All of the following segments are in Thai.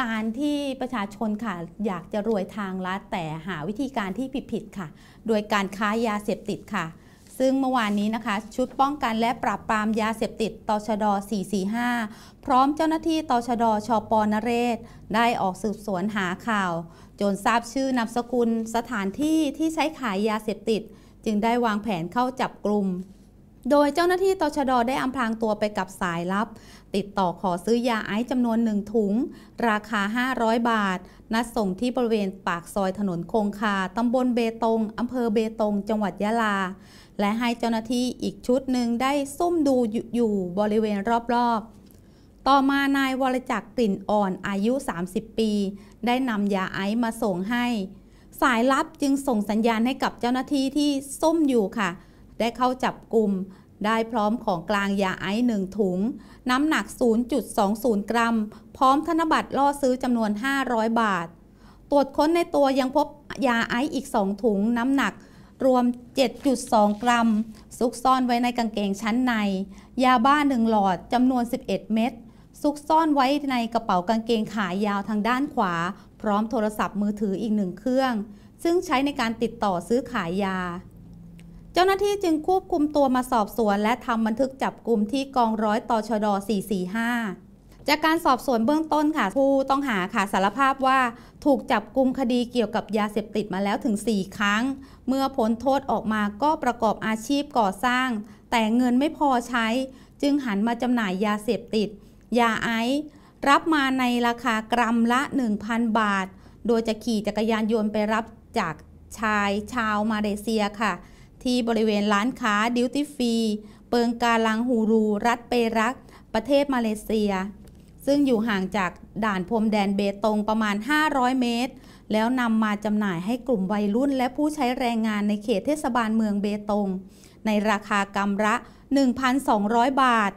การที่ประชาชนค่ะอยากจะรวยทางลัดแต่หาวิธีการที่ผิดๆค่ะ โดยการค้ายาเสพติดค่ะ ซึ่งเมื่อวานนี้นะคะ ชุดป้องกันและปราบปรามยาเสพติดตชด 445 พร้อมเจ้าหน้าที่ตชดชปนเรศ ได้ออกสืบสวนหาข่าว จนทราบชื่อนามสกุลสถานที่ที่ใช้ขายยาเสพติด จึงได้วางแผนเข้าจับกลุ่ม โดยเจ้าหน้าที่ตชดได้อำพรางตัวไปกับสายลับ ติดต่อขอซื้อยาไอซ์จำนวนหนึ่งถุง ราคา 500 บาท นัดส่งที่บริเวณปากซอยถนนคงคาตำบลเบตงอำเภอเบตง จังหวัดยะลา และให้เจ้าหน้าที่อีกชุดหนึ่งได้ซุ่มดูอยู่บริเวณรอบๆต่อมานายวรจักรกลิ่นอ่อนอายุ 30 ปี ได้นำยาไอซ์มาส่งให้ สายลับจึงส่งสัญญาณให้กับเจ้าหน้าที่ที่ซุ่มอยู่ค่ะ ได้เข้าจับกลุ่มได้พร้อมของกลางยาไอซ์หนึ่งถุง น้ำหนัก 0.20 กรัม พร้อมธนบัตรล่อซื้อจำนวน 500 บาท ตรวจค้นในตัวยังพบยาไอซ์อีก 2 ถุง น้ำหนักรวม 7.2 กรัม ซุกซ่อนไว้ในกางเกงชั้นใน ยาบ้า1หลอดจำนวน 11 เม็ด ซุกซ่อนไว้ในกระเป๋ากางเกงขายาวทางด้านขวา พร้อมโทรศัพท์มือถืออีกหนึ่งเครื่อง ซึ่งใช้ในการติดต่อซื้อขายยา เจ้าหน้าที่จึงควบคุมตัวมาสอบสวน และทำบันทึกจับกลุ่มที่กองร้อยตชด 445 จากการสอบสวนเบื้องต้นค่ะ ผู้ต้องหาค่ะสารภาพว่าถูกจับกลุ่มคดีเกี่ยวกับยาเสพติดมาแล้วถึง 4 ครั้ง เมื่อพ้นโทษออกมาก็ประกอบอาชีพก่อสร้าง แต่เงินไม่พอใช้ จึงหันมาจำหน่ายยาเสพติด ยาไอซ์รับมาในราคากรัมละ 1,000 บาท โดยจะขี่จักรยานยนต์ไปรับจากชายชาวมาเลเซียค่ะ ที่บริเวณร้านค้าดิวตี้ฟรีเปิงกาลังฮูรู รัฐเปรัก ประเทศมาเลเซีย ซึ่งอยู่ห่างจากด่านพรมแดนเบตงประมาณ 500 เมตร แล้วนำมาจำหน่ายให้กลุ่มวัยรุ่น และผู้ใช้แรงงานในเขตเทศบาลเมืองเบตง ในราคากำละ 1,200 บาท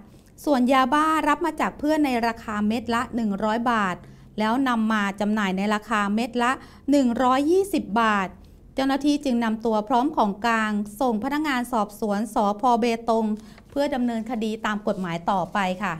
ส่วนยาบ้ารับมาจากเพื่อนในราคาเม็ดละ 100 บาท แล้วนำมาจำหน่ายในราคาเม็ดละ 120 บาท เจ้าหน้าที่จึงนำตัวพร้อมของกลาง ส่งพนักงานสอบสวนสพเบตง เพื่อดำเนินคดีตามกฎหมายต่อไปค่ะ